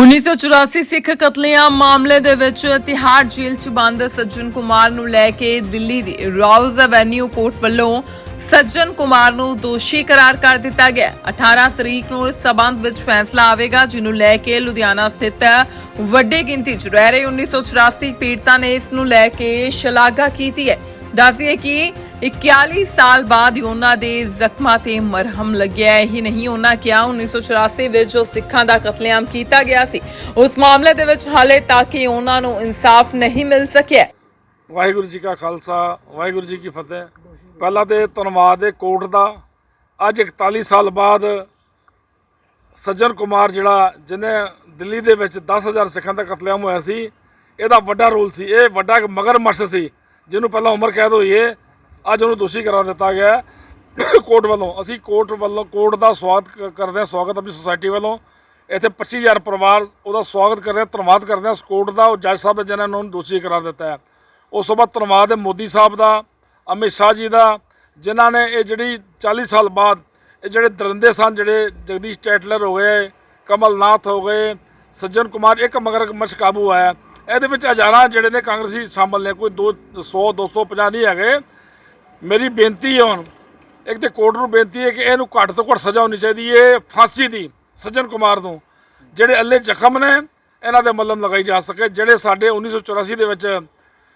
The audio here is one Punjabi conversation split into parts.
1984 ਸਿੱਖ ਕਤਲੇਆਮ ਮਾਮਲੇ ਦੇ ਵਿੱਚ ਤਿਹਾੜ ਜੇਲ੍ਹ 'ਚ ਬੰਦ ਸੱਜਣ ਕੁਮਾਰ ਨੂੰ ਲੈ ਕੇ ਦਿੱਲੀ ਦੀ ਰਾਉਜ਼ ਐਵੇਨਿਊ ਕੋਰਟ ਵੱਲੋਂ ਸੱਜਣ ਕੁਮਾਰ ਨੂੰ ਦੋਸ਼ੀ ਕਰਾਰ ਕਰ ਦਿੱਤਾ ਗਿਆ। 18 ਤਰੀਕ ਨੂੰ ਇਸ ਸਬੰਧ ਵਿੱਚ ਫੈਸਲਾ ਆਵੇਗਾ, ਜਿਹਨੂੰ ਲੈ ਕੇ ਲੁਧਿਆਣਾ ਸਥਿਤ ਵੱਡੀ ਗਿਣਤੀ 'ਚ ਰਹਿ ਰਹੇ 1984 ਪੀੜਤਾਂ ਨੇ ਇਸ ਨੂੰ ਲੈ ਕੇ ਸ਼ਲਾਘਾ ਕੀਤੀ ਹੈ। ਦੱਸਦੀਏ ਕਿ 41 ਸਾਲ ਬਾਅਦ ਹੀ ਉਹਨਾਂ ਦੇ ਜ਼ਖਮਾਂ ਤੇ ਮਰਹਮ ਲੱਗਿਆ ਹੀ ਨਹੀਂ ਉਹਨਾਂ ਕਿਹਾ 1984 ਵਿੱਚ ਜੋ ਸਿੱਖਾਂ ਦਾ ਕਤਲੇਆਮ ਕੀਤਾ ਗਿਆ ਸੀ ਉਸ ਮਾਮਲੇ ਦੇ ਵਿੱਚ ਹਾਲੇ ਤੱਕ ਹੀ ਉਹਨਾਂ ਨੂੰ ਇਨਸਾਫ ਨਹੀਂ ਮਿਲ ਸਕਿਆ ਵਾਹਿਗੁਰੂ ਜੀ ਕਾ ਖਾਲਸਾ ਵਾਹਿਗੁਰੂ ਜੀ ਕੀ ਫਤਿਹ ਪਹਿਲਾਂ ਤੇ ਧੰਨਵਾਦ ਹੈ ਕੋਰਟ ਦਾ ਅੱਜ 41 ਸਾਲ ਬਾਅਦ ਸੱਜਣ ਕੁਮਾਰ ਜਿਹੜਾ ਜਿਹਨੇ ਦਿੱਲੀ ਦੇ ਵਿੱਚ 10000 ਸਿੱਖਾਂ ਦਾ ਕਤਲੇਆਮ ਹੋਇਆ ਸੀ ਇਹਦਾ ਵੱਡਾ ਰੋਲ ਸੀ ਇਹ ਵੱਡਾ ਇੱਕ ਮਗਰਮੱਛ ਸੀ ਜਿਹਨੂੰ ਪਹਿਲਾਂ ਉਮਰ ਕੈਦ ਹੋਈ ਹੈ ਅੱਜ ਉਹਨੂੰ ਦੋਸ਼ੀ ਕਰਾਰ ਦਿੱਤਾ ਗਿਆ ਕੋਰਟ ਵੱਲੋਂ, ਅਸੀਂ ਕੋਰਟ ਵੱਲੋਂ, ਕੋਰਟ ਦਾ ਸਵਾਗਤ ਕ- ਕਰਦੇ ਹਾਂ, ਸਵਾਗਤ ਆਪਣੀ ਸੁਸਾਇਟੀ ਵੱਲੋਂ। ਇੱਥੇ 25000 ਪਰਿਵਾਰ ਉਹਦਾ ਸਵਾਗਤ ਕਰਦੇ ਹਾਂ ਧੰਨਵਾਦ ਕਰਦੇ ਹਾਂ। ਕੋਰਟ ਦਾ, ਉਹ ਜੱਜ ਸਾਹਿਬ ਜਿਨ੍ਹਾਂ ਨੇ ਉਹਨੂੰ ਦੋਸ਼ੀ ਕਰਾਰ ਦਿੱਤਾ ਹੈ। ਉਸ ਤੋਂ ਬਾਅਦ ਧੰਨਵਾਦ ਹੈ ਮੋਦੀ ਸਾਹਿਬ ਦਾ, ਅਮਿਤ ਸ਼ਾਹ ਜੀ ਦਾ, ਜਿਨ੍ਹਾਂ ਨੇ ਇਹ ਜਿਹੜੀ 40 ਸਾਲ ਬਾਅਦ, ਇਹ ਜਿਹੜੇ ਦਰਿੰਦੇ ਸਨ, ਜਿਹੜੇ ਜਗਦੀਸ਼ ਟੈਟਲਰ ਹੋ ਗਏ, ਕਮਲਨਾਥ ਹੋ ਗਏ, ਸੱਜਣ ਕੁਮਾਰ, ਇੱਕ ਮਗਰ ਮਸ਼ ਕਾਬੂ ਆਇਆ। ਇਹਦੇ ਵਿੱਚ ਹਜ਼ਾਰਾਂ ਜਿਹੜੇ ਨੇ ਕਾਂਗਰਸੀ ਸ਼ਾਮਲ ਨੇ, ਕੋਈ 2 100 250 ਨਹੀਂ ਹੈਗੇ। ਮੇਰੀ ਬੇਨਤੀ ਹੈ ਹੁਣ, ਇੱਕ ਤੇ ਕੋਰਟ ਨੂੰ ਬੇਨਤੀ ਹੈ ਕਿ ਇਹਨੂੰ ਘੱਟ ਤੋਂ ਘੱਟ ਸਜ਼ਾ ਹੋਣੀ ਚਾਹੀਦੀ ਹੈ ਫਾਂਸੀ ਦੀ, ਸੱਜਣ ਕੁਮਾਰ ਤੋਂ। ਜਿਹੜੇ ਅੱਲੇ ਜ਼ਖਮ ਨੇ, ਇਹਨਾਂ ਦੇ ਮੱਲਮ ਲਗਾਈ ਜਾ ਸਕੇ, ਜਿਹੜੇ ਸਾਡੇ 1984 ਦੇ ਵਿੱਚ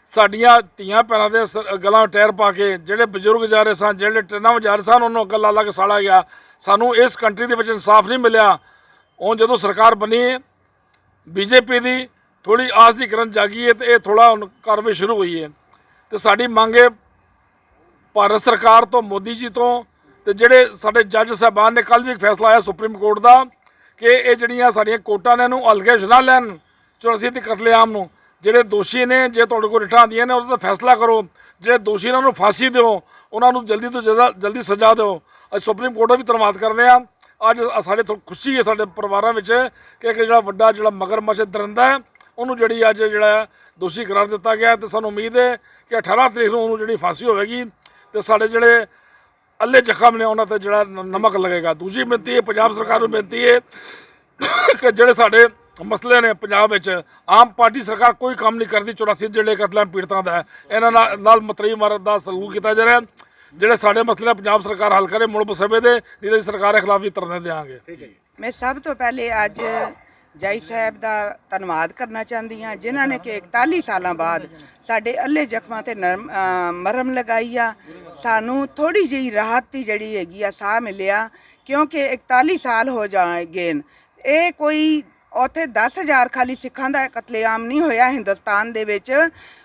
ਸਾਡੀਆਂ ਧੀਆਂ ਪੈਰਾਂ ਦੇ ਸ- ਗਲਾਂ ਟਾਇਰ ਪਾ ਕੇ, ਜਿਹੜੇ ਬਜ਼ੁਰਗ ਜਾ ਰਹੇ ਸਨ, ਜਿਹੜੇ ਟ੍ਰੇਨਾਂ ਵਿੱਚ ਜਾ ਰਹੇ ਸਨ, ਉਹਨੂੰ ਅੱਗ ਲਾ ਲਾ ਕੇ ਸਾੜਾ ਗਿਆ। ਸਾਨੂੰ ਇਸ ਕੰਟਰੀ ਦੇ ਵਿੱਚ ਇਨਸਾਫ ਨਹੀਂ ਮਿਲਿਆ। ਹੁਣ ਜਦੋਂ ਸਰਕਾਰ ਬਣੀ, ਬੀਜੇਪੀ ਦੀ ਥੋੜੀ ਆਸ ਦੀ ਕਰਨ ਜਾਗੀ ਹੈ ਤੇ ਇਹ ਥੋੜਾ ਹੁਣ ਕਾਰਵਾਈ ਸ਼ੁਰੂ ਹੋਈ ਹੈ। ਤੇ ਸਾਡੀ ਮੰਗ ਹੈ ਭਾਰਤ ਸਰਕਾਰ ਤੋਂ, ਮੋਦੀ ਜੀ ਤੋਂ ਤੇ ਜਿਹੜੇ ਸਾਡੇ ਜੱਜ ਸਾਹਿਬਾਨ ਨੇ ਕੱਲ ਵੀ ਇੱਕ ਫੈਸਲਾ ਆਇਆ ਸੁਪਰੀਮ ਕੋਰਟ ਦਾ ਕਿ ਇਹ ਜਿਹੜੀਆਂ ਸਾਡੀਆਂ ਕੋਰਟਾਂ ਨੇ, ਇਹਨੂੰ ਹਲਕੇ ਨਾ ਲੈਣ। 84 ਦੇ ਕਤਲੇਆਮ ਨੂੰ, ਜਿਹੜੇ ਦੋਸ਼ੀ ਨੇ, ਜੇ ਤੁਹਾਡੇ ਕੋਲ ਰਿਟਾਂ ਆਉਂਦੀਆਂ ਨੇ, ਉਹਦਾ ਤਾਂ ਫੈਸਲਾ ਕਰੋ। ਜਿਹੜੇ ਦੋਸ਼ੀ ਨੇ, ਉਹਨਾਂ ਨੂੰ ਫਾਂਸੀ ਦਿਓ, ਉਹਨਾਂ ਨੂੰ ਜਲਦੀ ਤੋਂ ਜਲਦੀ ਜਲਦੀ ਸਜ਼ਾ ਦਿਓ। ਅੱਜ ਸੁਪਰੀਮ ਕੋਰਟ ਦਾ ਵੀ ਧੰਨਵਾਦ ਕਰਦੇ ਆ ਅੱਜ ਸਾਡੇ ਤੋਂ ਖੁਸ਼ੀ ਹੈ, ਸਾਡੇ ਪਰਿਵਾਰਾਂ ਵਿੱਚ ਕਿ ਇੱਕ ਜਿਹੜਾ ਵੱਡਾ, ਜਿਹੜਾ ਮਗਰਮੱਛ ਦਰਿੰਦਾ ਹੈ, ਉਹਨੂੰ ਜਿਹੜੀ ਅੱਜ ਜਿਹੜਾ ਦੋਸ਼ੀ ਕਰਾਰ ਦਿੱਤਾ ਗਿਆ ਹੈ ਤੇ ਸਾਨੂੰ ਉਮੀਦ ਹੈ ਕਿ 18 ਤਰੀਕ ਨੂੰ ਉਹਨੂੰ ਜਿਹੜੀ ਫਾਂਸੀ ਹੋਵੇਗੀ। ਤੇ ਸਾਡੇ ਜਿਹੜੇ ਅੱਲੇ ਜ਼ਖਮ ਨੇ ਉਹਨਾਂ ਤੇ ਜਿਹੜਾ ਨਮਕ ਲੱਗੇਗਾ। ਦੂਜੀ ਬੇਨਤੀ ਹੈ ਪੰਜਾਬ ਸਰਕਾਰ ਨੂੰ ਬੇਨਤੀ ਹੈ ਕਿ ਜਿਹੜੇ ਸਾਡੇ ਮਸਲੇ ਨੇ ਪੰਜਾਬ ਵਿੱਚ, ਆਮ ਪਾਰਟੀ ਸਰਕਾਰ ਕੋਈ ਕੰਮ ਨਹੀਂ ਕਰਦੀ 84 ਜਿਹੜੇ ਕਤਲਾਂ ਪੀੜਤਾਂ ਦਾ ਇਹਨਾਂ ਨਾਲ ਨਾਲ ਮਤਰੀ ਮਾਰਤ ਦਾ ਸਲੂਕ ਕੀਤਾ ਜਾ ਰਿਹਾ। ਜਿਹੜੇ ਸਾਡੇ ਮਸਲੇ ਨੇ, ਪੰਜਾਬ ਸਰਕਾਰ ਹੱਲ ਕਰੇ ਮੁੜ ਬਸਬੇ ਦੇ, ਜਿਹਦੇ ਤਾਂ ਸਰਕਾਰ ਦੇ ਖਿਲਾਫ ਵੀ ਧਰਨੇ ਦੇਵਾਂਗੇ। ਮੈਂ ਸਭ ਤੋਂ ਪਹਿਲੇ ਅੱਜ ਜਾਈ ਸਾਹਿਬ ਦਾ ਧੰਨਵਾਦ ਕਰਨਾ ਚਾਹੁੰਦੀ ਹਾਂ ਜਿਨ੍ਹਾਂ ਨੇ ਕਿ 41 ਸਾਲਾਂ ਬਾਅਦ ਸਾਡੇ ਅੱਲੇ ਜ਼ਖਮਾਂ ਤੇ ਨਰਮ ਅ, ਲਗਾਈ ਆ। ਸਾਨੂੰ ਥੋੜੀ ਜਿਹੀ ਰਾਹਤ ਦੀ ਜਿਹੜੀ ਹੈਗੀ ਆ ਸਾਹ ਮਿਲਿਆ ਕਿਉਂਕਿ 41 ਸਾਲ ਹੋ ਜਾਣਗੇ। ਇਹ ਕੋਈ ਉੱਥੇ 10000 ਖਾਲੀ ਸਿੱਖਾਂ ਦਾ ਕਤਲੇਆਮ ਨਹੀਂ ਹੋਇਆ ਹਿੰਦੁਸਤਾਨ ਦੇ ਵਿੱਚ।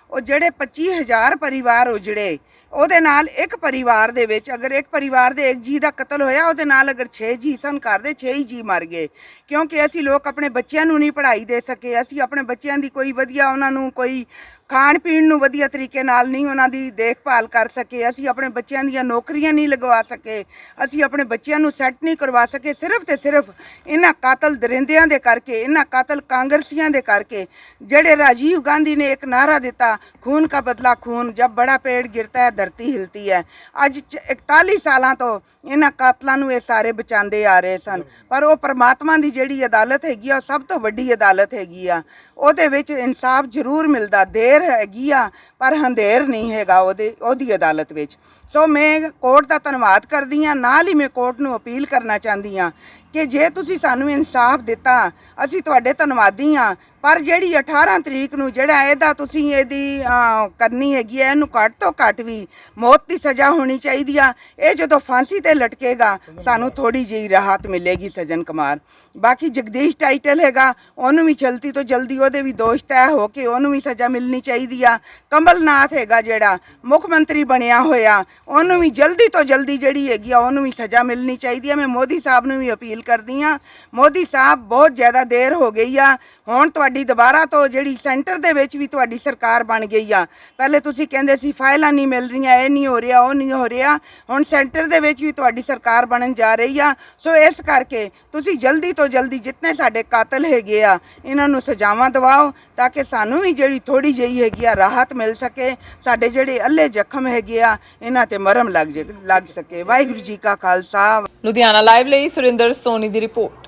ਉਹ ਜਿਹੜੇ 25000 ਪਰਿਵਾਰ ਉਜੜੇ, ਉਹਦੇ ਨਾਲ ਇੱਕ ਪਰਿਵਾਰ ਦੇ ਵਿੱਚ ਅਗਰ ਇੱਕ ਪਰਿਵਾਰ ਦੇ ਇੱਕ ਜੀ ਦਾ ਕਤਲ ਹੋਇਆ, ਉਹਦੇ ਨਾਲ ਅਗਰ 6 ਜੀ ਸਨ ਕਰਦੇ ਦੇ 6 ਹੀ ਜੀ ਮਰ ਗਏ। ਕਿਉਂਕਿ ਅਸੀਂ ਲੋਕ ਆਪਣੇ ਬੱਚਿਆਂ ਨੂੰ ਨਹੀਂ ਪੜ੍ਹਾਈ ਦੇ ਸਕੇ, ਅਸੀਂ ਆਪਣੇ ਬੱਚਿਆਂ ਦੀ ਕੋਈ ਵਧੀਆ ਉਹਨਾਂ ਨੂੰ ਕੋਈ ਖਾਣ ਪੀਣ ਨੂੰ ਵਧੀਆ ਤਰੀਕੇ ਨਾਲ ਨਹੀਂ ਉਹਨਾਂ ਦੀ ਦੇਖਭਾਲ ਕਰ ਸਕੇ, ਅਸੀਂ ਆਪਣੇ ਬੱਚਿਆਂ ਦੀਆਂ ਨੌਕਰੀਆਂ ਨਹੀਂ ਲਗਵਾ ਸਕੇ, ਅਸੀਂ ਆਪਣੇ ਬੱਚਿਆਂ ਨੂੰ ਸੈੱਟ ਨਹੀਂ ਕਰਵਾ ਸਕੇ, ਸਿਰਫ ਤੇ ਸਿਰਫ ਇਹਨਾਂ ਕਾਤਲ ਦਰਿੰਦਿਆਂ ਦੇ ਕਰਕੇ, ਇਹਨਾਂ ਕਾਤਲ ਕਾਂਗਰਸੀਆਂ ਦੇ ਕਰਕੇ, ਜਿਹੜੇ ਰਾਜੀਵ ਗਾਂਧੀ ਨੇ ਇੱਕ ਨਾਰਾ ਦਿੱਤਾ ਖੂਨ का ਬਦਲਾ ਖੂਨ, ਜਬ ਬੜਾ ਪੇੜ ਗਿਰਤਾ ਹੈ, ਧਰਤੀ ਹਿਲਤੀ ਹੈ। ਅੱਜ ਚ- 41 ਸਾਲਾਂ ਤੋਂ ਇਹਨਾਂ ਕਾਤਲਾਂ ਨੂੰ ਇਹ ਸਾਰੇ ਬਚਾਉਂਦੇ ਆ ਰਹੇ ਸਨ। ਪਰ ਉਹ ਪਰਮਾਤਮਾ ਦੀ ਜਿਹੜੀ ਅਦਾਲਤ ਹੈਗੀ ਆ, ਉਹ ਸਭ ਤੋਂ ਵੱਡੀ ਅਦਾਲਤ ਹੈਗੀ ਆ। ਉਹਦੇ ਵਿੱਚ ਇਨਸਾਫ ਜ਼ਰੂਰ ਮਿਲਦਾ, ਦੇਰ ਹੈਗੀ ਆ, ਪਰ ਹੰਦੇਰ ਨਹੀਂ ਹੈਗਾ ਉਹਦੇ, ਉਹਦੀ ਅਦਾਲਤ ਵਿੱਚ। ਸੋ ਮੈਂ ਕੋਰਟ ਦਾ ਧੰਨਵਾਦ ਕਰਦੀ ਹਾਂ, ਨਾਲ ਹੀ ਮੈਂ ਕੋਰਟ ਨੂੰ ਅਪੀਲ ਕਰਨਾ ਚਾਹੁੰਦੀ ਹਾਂ ਕਿ ਜੇ ਤੁਸੀਂ ਸਾਨੂੰ ਇਨਸਾਫ ਦਿੱਤਾ, ਅਸੀਂ ਤੁਹਾਡੇ ਧੰਨਵਾਦੀ ਹਾਂ। ਪਰ ਜਿਹੜੀ 18 ਤਰੀਕ ਨੂੰ ਜਿਹੜਾ ਇਹਦਾ ਤੁਸੀਂ ਇਹਦੀ ਅਹ, ਕਰਨੀ ਹੈਗੀ ਹੈ ਇਹਨੂੰ ਘੱਟ ਤੋਂ ਘੱਟ ਵੀ ਮੌਤ ਦੀ ਸਜ਼ਾ ਹੋਣੀ ਚਾਹੀਦੀ ਆ। ਇਹ ਜਦੋਂ ਫਾਂਸੀ ਤੇ ਲਟਕੇਗਾ ਸਾਨੂੰ ਥੋੜੀ ਜਿਹੀ ਰਾਹਤ ਮਿਲੇਗੀ ਸਜਨ ਕੁਮਾਰ। ਬਾਕੀ ਜਗਦੀਸ਼ ਟਾਈਟਲ ਹੈਗਾ ਉਹਨੂੰ ਵੀ ਜਲਦੀ ਤੋਂ ਜਲਦੀ ਉਹਦੇ ਵੀ ਦੋਸ਼ ਤੈਅ ਹੋ ਕੇ ਉਹਨੂੰ ਵੀ ਸਜ਼ਾ ਮਿਲਣੀ ਚਾਹੀਦੀ ਆ। ਕਮਲਨਾਥ ਹੈਗਾ ਜਿਹੜਾ ਮੁੱਖ ਮੰਤਰੀ ਬਣਿਆ ਹੋਇਆ ਉਹਨੂੰ ਵੀ ਜਲਦੀ ਤੋਂ ਜਲਦੀ ਜਿਹੜੀ ਹੈਗੀ ਆ ਉਹਨੂੰ ਵੀ ਸਜ਼ਾ ਮਿਲਣੀ ਚਾਹੀਦੀ ਆ। ਮੈਂ ਮੋਦੀ ਸਾਹਿਬ ਨੂੰ ਵੀ ਅਪੀਲ ਕਰਦੀ ਆ ਮੋਦੀ ਸਾਹਿਬ ਬਹੁਤ ਜ਼ਿਆਦਾ ਦੇਰ ਹੋ ਗਈ ਆ। ਹੁਣ ਤੁਹਾਡੀ ਦੁਬਾਰਾ ਤੋਂ ਜਿਹੜੀ ਸੈਂਟਰ ਦੇ ਵਿੱਚ ਵੀ ਤੁਹਾਡੀ ਸਰਕਾਰ ਬਣ ਗਈ ਆ। ਪਹਿਲੇ ਤੁਸੀਂ ਕਹਿੰਦੇ ਸੀ, ਫਾਈਲਾਂ ਨਹੀਂ ਮਿਲ ਰਹੀਆਂ, ਇਹ ਨਹੀਂ ਹੋ ਰਿਹਾ, ਉਹ ਨਹੀਂ ਹੋ ਰਿਹਾ। ਹੁਣ ਸੈਂਟਰ ਦੇ ਵਿੱਚ ਵੀ ਤੁਹਾਡੀ ਸਰਕਾਰ ਬਣਨ ਜਾ ਰਹੀ ਆ। ਸੋ ਇਸ ਕਰਕੇ ਤੁਸੀਂ ਜਲਦੀ ਤੋਂ ਜਲਦੀ ਜਿੰਨੇ ਸਾਡੇ ਕਾਤਲ ਹੈਗੇ ਆ, ਇਹਨਾਂ ਨੂੰ ਸਜ਼ਾਵਾਂ ਦਿਵਾਓ ਤਾਂ ਕਿ ਸਾਨੂੰ ਵੀ ਜਿਹੜੀ ਥੋੜੀ ਜਿਹੀ ਹੈਗੀ ਆ, ਰਾਹਤ ਮਿਲ ਸਕੇ। ਸਾਡੇ ਜਿਹੜੇ ਅੱਲੇ ਜ਼ਖਮ ਹੈਗੇ ਆ, ਇਹਨਾਂ ਤੇ ਮਰਮ ਲੱਗ ਜੇ, ਲੱਗ ਸਕੇ। ਵਾਹਿਗੁਰੂ ਜੀ ਕਾ ਖਾਲਸਾ। ਲੁਧਿਆਣਾ ਲਾਈਵ ਲਈ ਸੁਰਿੰਦਰ ਸੋਨੀ ਦੀ ਰਿਪੋਰਟ।